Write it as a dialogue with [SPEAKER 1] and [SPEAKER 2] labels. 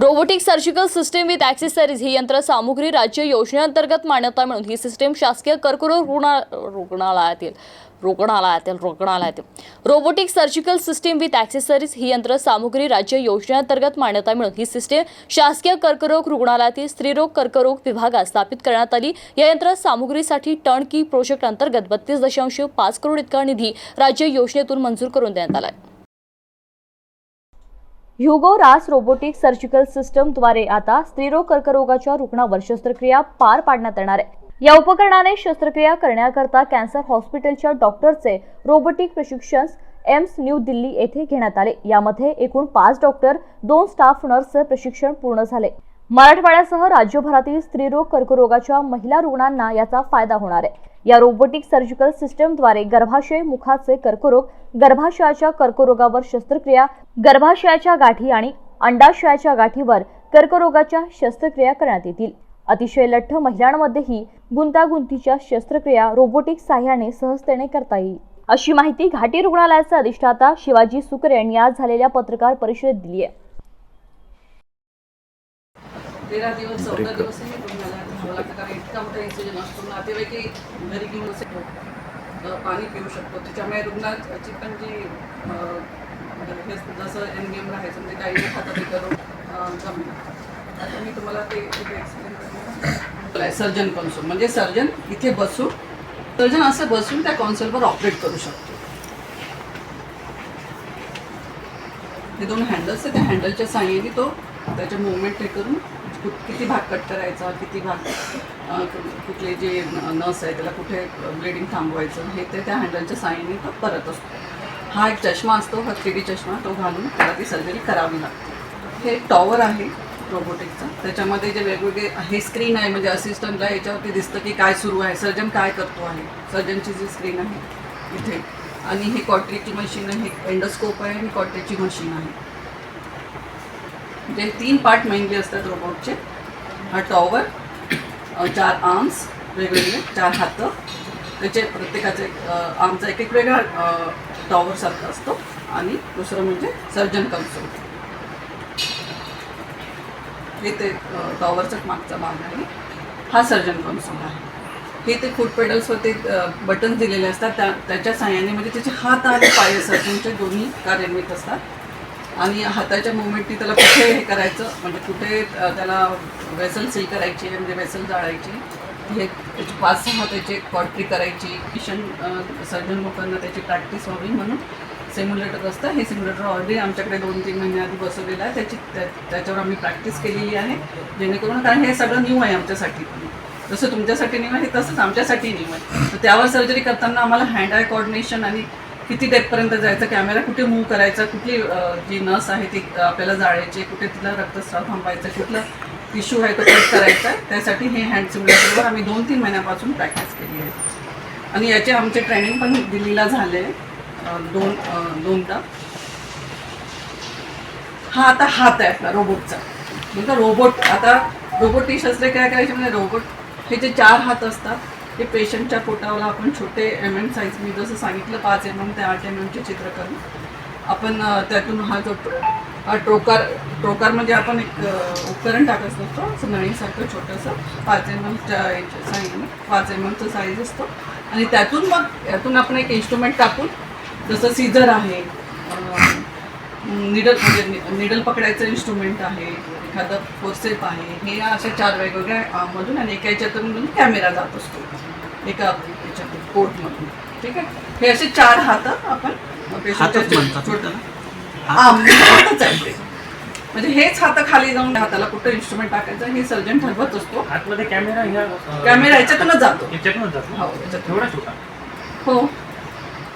[SPEAKER 1] Robotic surgical system with accessories ही यंत्रसामुग्री राज्य योजनेअंतर्गत मान्यता मिळून ही सिस्टीम शासकीय कर्करोग रुग्णा रुग्णालयातील रुग्णालयातील रुग्णालयातील. Robotic surgical system with accessories ही यंत्र सामुग्री राज्य योजनेअंतर्गत मान्यता मिळून ही सिस्टीम शासकीय कर्करोग रुग्णालयातील स्त्रीरोग कर्करोग विभागात स्थापित करण्यात आली. या यंत्रसामुग्रीसाठी टर्न की प्रोजेक्ट अंतर्गत बत्तीस दशांश पाच करोड इतका निधी राज्य योजनेतून मंजूर करून देण्यात आला आहे ह्युगो रास रोबोटिक सर्जिकल सिस्टमद्वारे आता स्त्रीरोग कर्करोगाच्या रुग्णावर शस्त्रक्रिया पार पाडण्यात येणार आहे. या उपकरणाने शस्त्रक्रिया करण्याकरता कॅन्सर हॉस्पिटलच्या डॉक्टरचे रोबोटिक प्रशिक्षण एम्स न्यू दिल्ली येथे घेण्यात आले. यामध्ये एकूण पाच डॉक्टर दोन स्टाफ नर्सचे प्रशिक्षण पूर्ण झाले. मराठवाड्यासह राज्यभरातील स्त्रीरोग कर्करोगाच्या महिला रुग्णांना याचा फायदा होणार आहे. या रोबोटिक सर्जिकल सिस्टमद्वारे गर्भाशय मुखाचे कर्करोग गर्भाशयाच्या कर्करोगावर शस्त्रक्रिया गर्भाशयाच्या गाठी आणि अंडाशयाच्या गाठीवर कर्करोगाच्या शस्त्रक्रिया करण्यात येतील. अतिशय लठ्ठ महिलांमध्येही गुंतागुंतीच्या शस्त्रक्रिया रोबोटिक साह्याने सहजतेने करता येईल. अशी माहिती घाटी रुग्णालयाचे अधिष्ठाता शिवाजी सुकरे यांनी आज झालेल्या पत्रकार परिषदेत दिली आहे.
[SPEAKER 2] तेरा दिवस चौदा दिवसही तुम्हाला राहावं लागतं कारण इतका मोठा इन्सिजन असतो नातेवाईकही घरी घेऊन शकतो अ, पाणी पिऊ शकतो. त्याच्यामुळे रुग्णाची पण जी हे जसं एन एम राहायचं म्हणजे काही खातं ते करून जमलं. मी तुम्हाला ते एक्सप्लेन सर्जन कन्सोल म्हणजे सर्जन इथे बसून सर्जन असं बसून त्या कॉन्सोलवर ऑपरेट करू शकतो. हे दोन हँडल्स आहेत. त्या हँडलच्या साह्याने तो त्याचे मुवमेंट हे करून किती भाग कट करायचा किती भाग कुठले जे नस आहे त्याला कुठे ब्लिडिंग थांबवायचं हे ते त्या हँडलच्या साह्याने तो करत असतो. हा एक चष्मा असतो हा थ्री डी चष्मा तो घालून त्याला ती सर्जरी करावी लागते. हे टॉवर आहे रोबोटिकचा त्याच्यामध्ये जे वेगवेगळे हे स्क्रीन आहे म्हणजे असिस्टंटला याच्यावरती दिसतं की काय सुरू आहे सर्जन काय करतो आहे. सर्जनची जी स्क्रीन आहे इथे. आणि हे कॉटरीची मशीन आहे एंडोस्कोप आहे आणि कॉटरीची मशीन आहे. म्हणजे तीन पार्ट मेनली असतात रोबोटचे हा टॉवर चार आर्म्स वेगवेगळे चार हातं. त्याचे प्रत्येकाचे आमचा एक एक वेगळा टॉवरसारखा असतो. आणि दुसरं म्हणजे सर्जन कन्सोल हे ते टॉवरचाच मागचा भाग आहे. हा सर्जन कन्सोल आहे. हे ते फूट पेडल्सवरती बटन्स दिलेले असतात. त्या त्याच्या साह्याने म्हणजे त्याचे हात आणि पाय सर्जनचे दोन्ही कार्यान्वित असतात. आणि हाताच्या मुवमेंटनी त्याला कुठे हे करायचं म्हणजे कुठे त्याला वेसल सील करायची म्हणजे वेसल जाळायची हे त्याची पाच सहा त्याची पॉट्री करायची किशन सर्जन लोकांना त्याची प्रॅक्टिस व्हावी म्हणून सिम्युलेटर असतं. हे सिम्युलेटर ऑलरेडी आमच्याकडे दोन तीन महिने आधी बसवलेलं आहे. त्याची त्या त्याच्यावर आम्ही प्रॅक्टिस केलेली आहे. जेणेकरून कारण हे सगळं न्यू आहे आमच्यासाठी. जसं तुमच्यासाठी न्यू आहे तसंच आमच्यासाठी न्यू आहे. तर त्यावर सर्जरी करताना आम्हाला हँड आय कोऑर्डिनेशन आणि किती डेपपर्यंत जायचं कॅमेरा कुठे मूव्ह करायचा कुठली जी नस आहे ती आपल्याला जाळायची कुठे तिला रक्तस्राव थांबायचा कुठला टिश्यू आहे तो कट करायचा आहे त्यासाठी हे हँड सिम्युलेटरवर आम्ही दोन तीन महिन्यापासून प्रॅक्टिस केली आहे. आणि याचे आमचे ट्रेनिंग पण दिल्लीला झाले अ, दोन दोनदा. हा आता हात आहे आपला रोबोटचा म्हणजे रोबोट आता रोबोटची असले काय करायचे म्हणजे रोबोट हे जे चार हात असतात ते पेशंटच्या पोटावर आपण छोटे एम एम साईज मी जसं सांगितलं पाच एम एम ते आठ एम एमचे चित्र करून आपण त्यातून हा जो हा ट्रोकार ट्रोकार म्हणजे आपण एक उपकरण टाकत असतो असं नळीसारखं छोटंसं पाच एम एमच्या साईजने पाच एम एमचं साईज असतो. आणि त्यातून मग यातून आपण एक इन्स्ट्रुमेंट टाकून जसं सीझर आहे निडल म्हणजे नि- निडल पकडायचं इन्स्ट्रुमेंट आहे एखादं फोर्सेप आहे हे या अशा चार वेगवेगळ्या मधून आणि एका याच्यातून कॅमेरा जात असतो. एका याच्यातून पोर्टमधून ठीक आहे? हे असे चार हात आपण
[SPEAKER 3] हातच म्हणतात?
[SPEAKER 2] हा, म्हणजे हातच आहे. ते. म्हणजे हेच हात खाली जाऊन हाताला कुठं इन्स्ट्रुमेंट टाकायचं हे सर्जन ठरवत असतो.
[SPEAKER 4] आतमध्ये कॅमेरा
[SPEAKER 2] कॅमेरा याच्यातूनच जातो.
[SPEAKER 4] याच्यातूनच जातो.
[SPEAKER 2] हो, हो.